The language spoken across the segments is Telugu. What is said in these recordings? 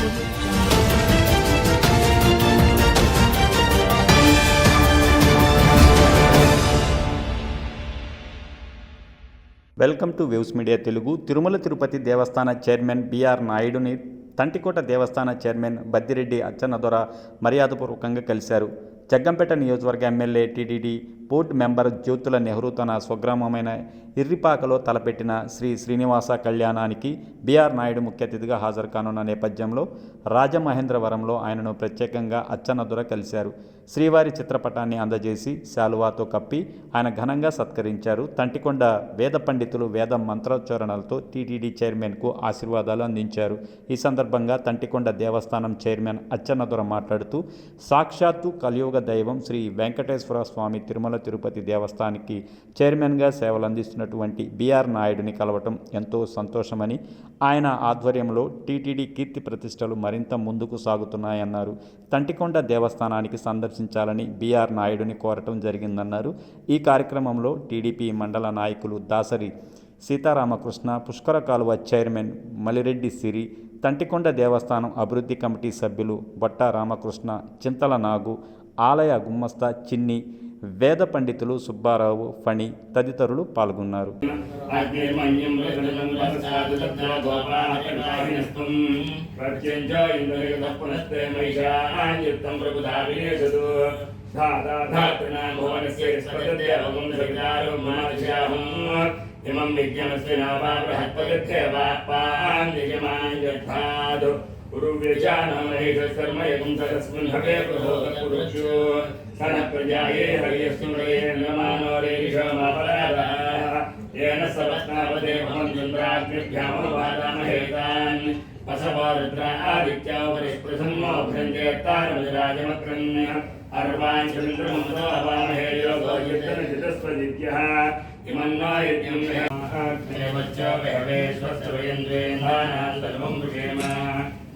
Welcome to views media Telugu. Tirumala Tirupati దేవస్థాన చైర్మన్ బిఆర్ నాయుడుని తంటికోట దేవస్థాన చైర్మన్ బద్దిరెడ్డి అచ్చెన్నదొర మర్యాదపూర్వకంగా కలిశారు. జగ్గంపేట నియోజకవర్గ MLA TTD board member Jyothula Nehru తన స్వగ్రామమైన ఇర్రిపాకలో తలపెట్టిన శ్రీ శ్రీనివాస కళ్యాణానికి బీఆర్ నాయుడు ముఖ్య అతిథిగా హాజరు కానున్న నేపథ్యంలో రాజమహేంద్రవరంలో ఆయనను ప్రత్యేకంగా అచ్చన్నదుర కలిశారు. శ్రీవారి చిత్రపటాన్ని అందజేసి శాలువాతో కప్పి ఆయన ఘనంగా సత్కరించారు. తంటికొండ వేద పండితులు వేద మంత్రోచ్చారణలతో టీటీడీ చైర్మన్కు ఆశీర్వాదాలు అందించారు. ఈ సందర్భంగా తంటికొండ దేవస్థానం చైర్మన్ అచ్చనదుర మాట్లాడుతూ సాక్షాత్తు కలియుగ దైవం శ్రీ వెంకటేశ్వర స్వామి తిరుమల తిరుపతి దేవస్థానికి చైర్మన్గా సేవలందిస్తున్నటువంటి బిఆర్ బీఆర్ నాయుడిని కలవటం ఎంతో సంతోషమని ఆయన ఆధ్వర్యంలో టీటీడీ కీర్తి ప్రతిష్టలు మరింత ముందుకు సాగుతున్నాయన్నారు. తంటికొండ దేవస్థానానికి సందర్శించాలని బీఆర్ నాయుడిని కోరటం జరిగిందన్నారు. ఈ కార్యక్రమంలో టీడీపీ మండల నాయకులు దాసరి సీతారామకృష్ణ పుష్కర కాలువ చైర్మన్ మలిరెడ్డి సిరి తంటికొండ దేవస్థానం అభివృద్ధి కమిటీ సభ్యులు బట్ట రామకృష్ణ చింతల నాగు ఆలయ గుమ్మస్తా చిన్ని వేద పండితులు సుబ్బారావు ఫణి తదితరులు పాల్గొన్నారు. ఇమం నామా गुरुव्यजानमहेशर्मयं सरस्मिन् हवे प्रभोगपुरुषो सन प्रजाये हरियस्मृये नमानोरेशमापराधाः येन सवत्नावदे भवन् चन्द्राग्निभ्यामवादामहेतान् असवारुद्रादित्यावरिस्पृशन्मोभ्यञ्जयत्तारमजराजमक्रन् अर्वाञ्चन्द्रमन्तवामहे योगोजितनजितस्वजित्यः इमन्नायज्ञं देवच्च वयवे स्वस्य वयन्द्वेन्दानां सर्वं वृषेम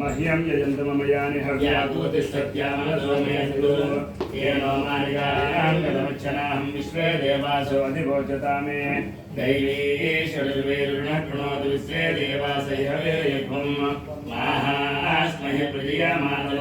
मह्यं यजन्तम मयानि हव्याभूतिष्ठत्यामदोमयम् विश्वे देवासो अधिभोजता मे। दैवीश्वरुणोतु विश्वे देवासैहवे माहास्महि प्रजीयमानो